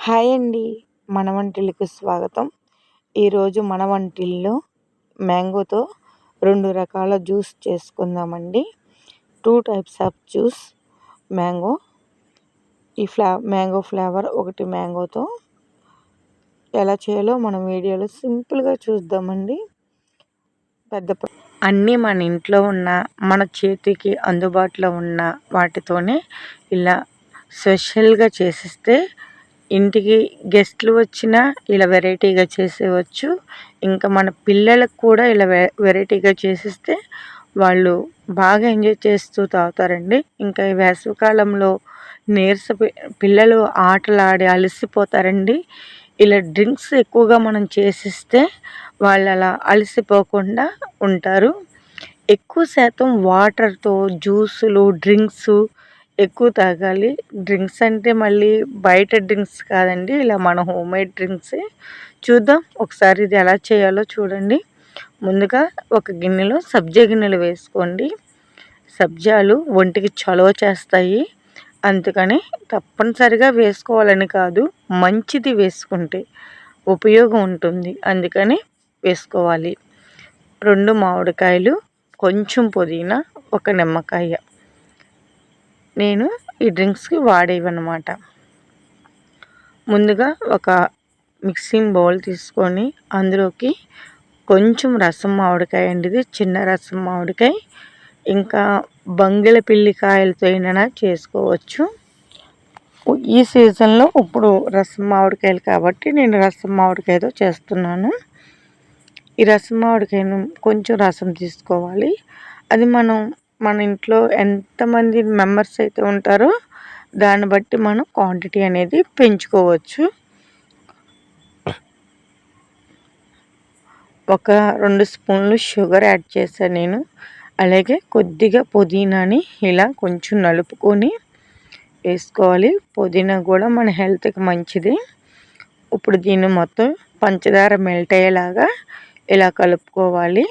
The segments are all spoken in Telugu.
హాయ్ అండి. మన వంటిల్లకు స్వాగతం. ఈరోజు మన వంటిల్లో మ్యాంగోతో రెండు రకాల జ్యూస్ చేసుకుందామండి. Two types of juice mango. ఈ ఫ్లా మ్యాంగో ఫ్లేవర్ ఒకటి మ్యాంగోతో. ఎలా చేయాలో మనం వీడియోలో సింపుల్గా చూద్దామండి. పెద్ద అన్నీ మన ఇంట్లో ఉన్న మన చేతికి అందుబాటులో ఉన్న వాటితోనే ఇలా స్పెషల్గా చేసిస్తే ఇంటికి గెస్ట్లు వచ్చినా ఇలా వెరైటీగా చేసేవచ్చు. ఇంకా మన పిల్లలకు కూడా ఇలా వెరైటీగా చేసిస్తే వాళ్ళు బాగా ఎంజాయ్ చేస్తూ తాగుతారండి. ఇంకా ఈ వేసవికాలంలో నీరస పిల్లలు ఆటలాడి అలసిపోతారండి. ఇలా డ్రింక్స్ ఎక్కువగా మనం చేసిస్తే వాళ్ళు అలా అలసిపోకుండా ఉంటారు. ఎక్కువ శాతం వాటర్తో జ్యూసులు డ్రింక్స్ ఎక్కువ తాగాలి. డ్రింక్స్ అంటే మళ్ళీ బయట డ్రింక్స్ కాదండి ఇలా మన హోమ్ మేడ్ డ్రింక్సే. చూద్దాం ఒకసారి ఇది ఎలా చేయాలో చూడండి. ముందుగా ఒక గిన్నెలో సబ్జా గిన్నెలు వేసుకోండి. సబ్జాలు ఒంటికి చలవ చేస్తాయి. అందుకని తప్పనిసరిగా వేసుకోవాలని కాదు మంచిది వేసుకుంటే ఉపయోగం ఉంటుంది. అందుకని వేసుకోవాలి. రెండు మామిడికాయలు కొంచెం పుదీనా ఒక నిమ్మకాయ. నేను ఈ డ్రింక్స్కి వాడేవన్నమాట. ముందుగా ఒక మిక్సింగ్ బౌల్ తీసుకొని అందులోకి కొంచెం రసం మామిడికాయ అండిది చిన్న రసం మామిడికాయ ఇంకా బంగిల పిల్లికాయలతో అయినా చేసుకోవచ్చు. ఈ సీజన్లో ఇప్పుడు రసం మామిడికాయలు కాబట్టి నేను రసం మామిడికాయతో చేస్తున్నాను. ఈ రసం మామిడికాయను కొంచెం రసం తీసుకోవాలి. అది మనం మన ఇంట్లో ఎంతమంది మెంబర్స్ అయితే ఉంటారో దాన్ని బట్టి మనం క్వాంటిటీ అనేది పెంచుకోవచ్చు. ఒక రెండు స్పూన్లు షుగర్ యాడ్ చేశాను నేను. అలాగే కొద్దిగా పుదీనాని ఇలా కొంచెం నలుపుకొని వేసుకోవాలి. పుదీనా కూడా మన హెల్త్కి మంచిది. ఇప్పుడు దీన్ని మొత్తం పంచదార మెల్ట్ అయ్యేలాగా ఇలా కలుపుకోవాలి.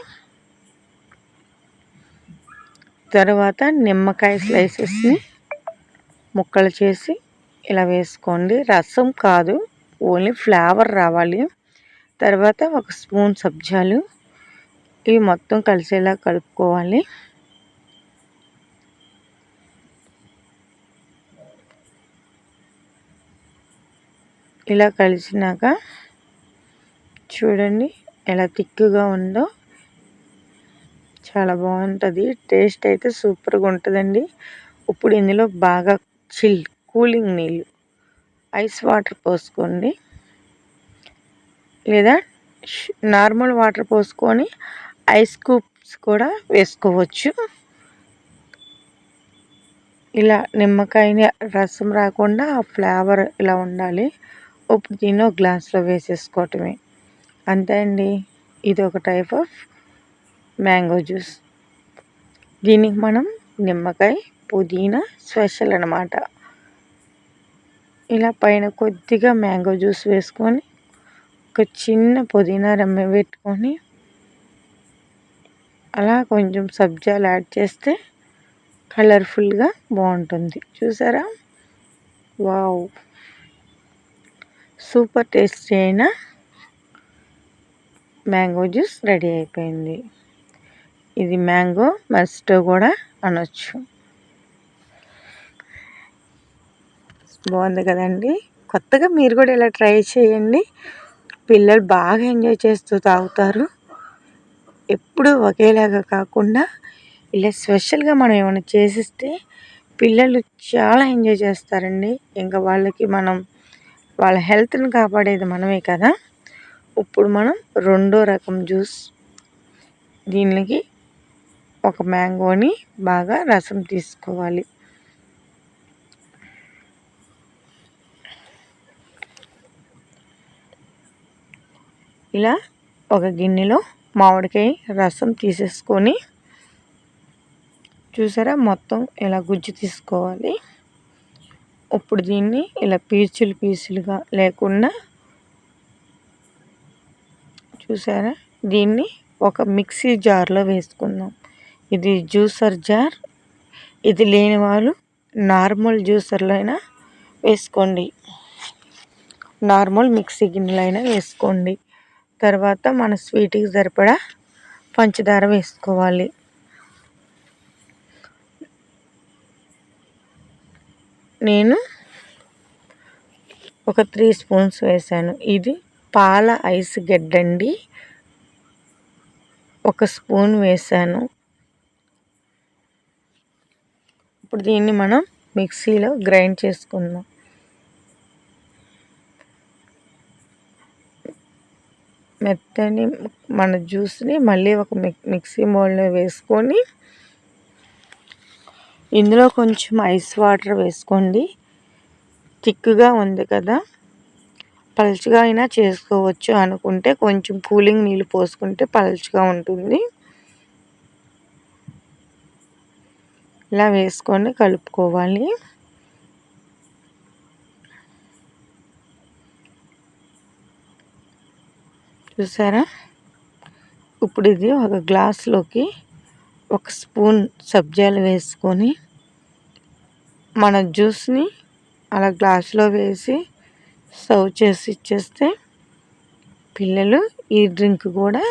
తర్వాత నిమ్మకాయ స్లైసెస్ని ముక్కలు చేసి ఇలా వేసుకోండి. రసం కాదు ఓన్లీ ఫ్లేవర్ రావాలి. తర్వాత ఒక స్పూన్ సబ్జాలు ఇవి మొత్తం కలిసేలా కలుపుకోవాలి. ఇలా కలిసినాక చూడండి ఎలా తిక్కుగా ఉందో. చాలా బాగుంటుంది. టేస్ట్ అయితే సూపర్గా ఉంటుందండి. ఇప్పుడు ఇందులో బాగా చిల్ కూలింగ్ నీళ్ళు ఐస్ వాటర్ పోసుకోండి. లేదా నార్మల్ వాటర్ పోసుకొని ఐస్ క్యూబ్స్ కూడా వేసుకోవచ్చు. ఇలా నిమ్మకాయని రసం రాకుండా ఆ ఫ్లేవర్ ఇలా ఉండాలి. ఇప్పుడు దీన్ని ఒక గ్లాస్లో వేసేసుకోవటమే. అంతే అండి. ఇది ఒక టైప్ ఆఫ్ మ్యాంగో జ్యూస్. దీనికి మనం నిమ్మకాయ పుదీనా స్పెషల్ అనమాట ఇలా పైన కొద్దిగా మ్యాంగో జ్యూస్ వేసుకొని ఒక చిన్న పుదీనా రమ్మ పెట్టుకొని అలా కొంచెం సబ్జాలు యాడ్ చేస్తే కలర్ఫుల్గా బాగుంటుంది. చూసారా? వావ్! సూపర్ టేస్టీ అయిన మ్యాంగో జ్యూస్ రెడీ అయిపోయింది. ఇది మ్యాంగో మస్ట్ కూడా అనొచ్చు. బాగుంది కదండి. కొత్తగా మీరు కూడా ఇలా ట్రై చేయండి. పిల్లలు బాగా ఎంజాయ్ చేస్తూ తాగుతారు. ఎప్పుడు ఒకేలాగా కాకుండా ఇలా స్పెషల్గా మనం ఏమైనా చేసిస్తే పిల్లలు చాలా ఎంజాయ్ చేస్తారండి. ఇంకా వాళ్ళకి మనం వాళ్ళ హెల్త్ని కాపాడేది మనమే కదా. ఇప్పుడు మనం రెండో రకం జ్యూస్ దీనికి ఒక మ్యాంగోని బాగా రసం తీసుకోవాలి. ఇలా ఒక గిన్నెలో మామిడికాయ రసం తీసేసుకొని చూసారా మొత్తం ఇలా గుజ్జు తీసుకోవాలి. ఇప్పుడు దీన్ని ఇలా పీచులు పీచులుగా లేకుండా చూసారా? దీన్ని ఒక మిక్సీ జార్లో వేసుకుందాం. ఇది జ్యూసర్ జార్. ఇది లేని వాళ్ళు నార్మల్ జ్యూసర్లో అయినా వేసుకోండి. నార్మల్ మిక్సీ గిన్నెలైనా అయినా వేసుకోండి. తర్వాత మన స్వీట్కి సరిపడా పంచదార వేసుకోవాలి. నేను ఒక త్రీ స్పూన్స్ వేసాను. ఇది పాల ఐస్ గడ్డండి. ఒక స్పూన్ వేసాను. ఇప్పుడు దీన్ని మనం మిక్సీలో గ్రైండ్ చేసుకుందాం. మెత్తని మన జ్యూస్ని మళ్ళీ ఒక మిక్సీ బౌల్లో వేసుకొని ఇందులో కొంచెం ఐస్ వాటర్ వేసుకోండి. థిక్గా ఉంది కదా. పలుచగా అయినా చేసుకోవచ్చు అనుకుంటే కొంచెం కూలింగ్ నీళ్ళు పోసుకుంటే పలుచగా ఉంటుంది. ఇలా వేసుకొని కలుపుకోవాలి. చూసారా? ఇప్పుడు ఇది ఒక గ్లాస్లోకి ఒక స్పూన్ సబ్జాలు వేసుకొని మన జ్యూస్ని అలా గ్లాస్లో వేసి సర్వ్ చేసి ఇచ్చేస్తే పిల్లలు ఈ డ్రింక్ కూడా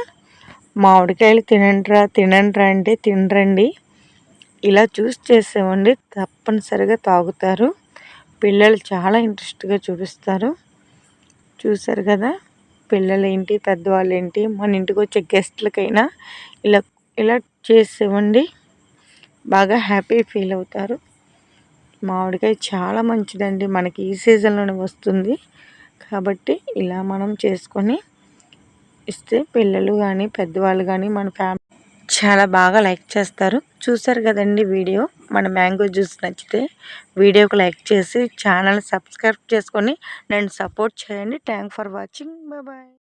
మామిడికాయలు తినండిరా తినండిరా అంటే తినరండి. ఇలా జ్యూస్ చేసేవండి తప్పనిసరిగా తాగుతారు. పిల్లలు చాలా ఇంట్రెస్ట్గా చూపిస్తారు. చూసారు కదా? పిల్లలు ఏంటి పెద్దవాళ్ళు ఏంటి మన ఇంటికి వచ్చే గెస్ట్లకైనా ఇలా ఇలా చేసేవండి బాగా హ్యాపీ ఫీల్ అవుతారు. మామిడికాయ చాలా మంచిదండి. మనకి ఈ సీజన్లోనే వస్తుంది. కాబట్టి ఇలా మనం చేసుకొని ఇస్తే పిల్లలు కానీ పెద్దవాళ్ళు కానీ మన ఫ్యామిలీ చాలా బాగా లైక్ చేస్తారు. చూసారు కదండి వీడియో? మన మ్యాంగో జ్యూస్ నచ్చితే వీడియోకి లైక్ చేసి ఛానల్ సబ్స్క్రైబ్ చేసుకొని నన్ను సపోర్ట్ చేయండి. Thank for watching. బాయ్.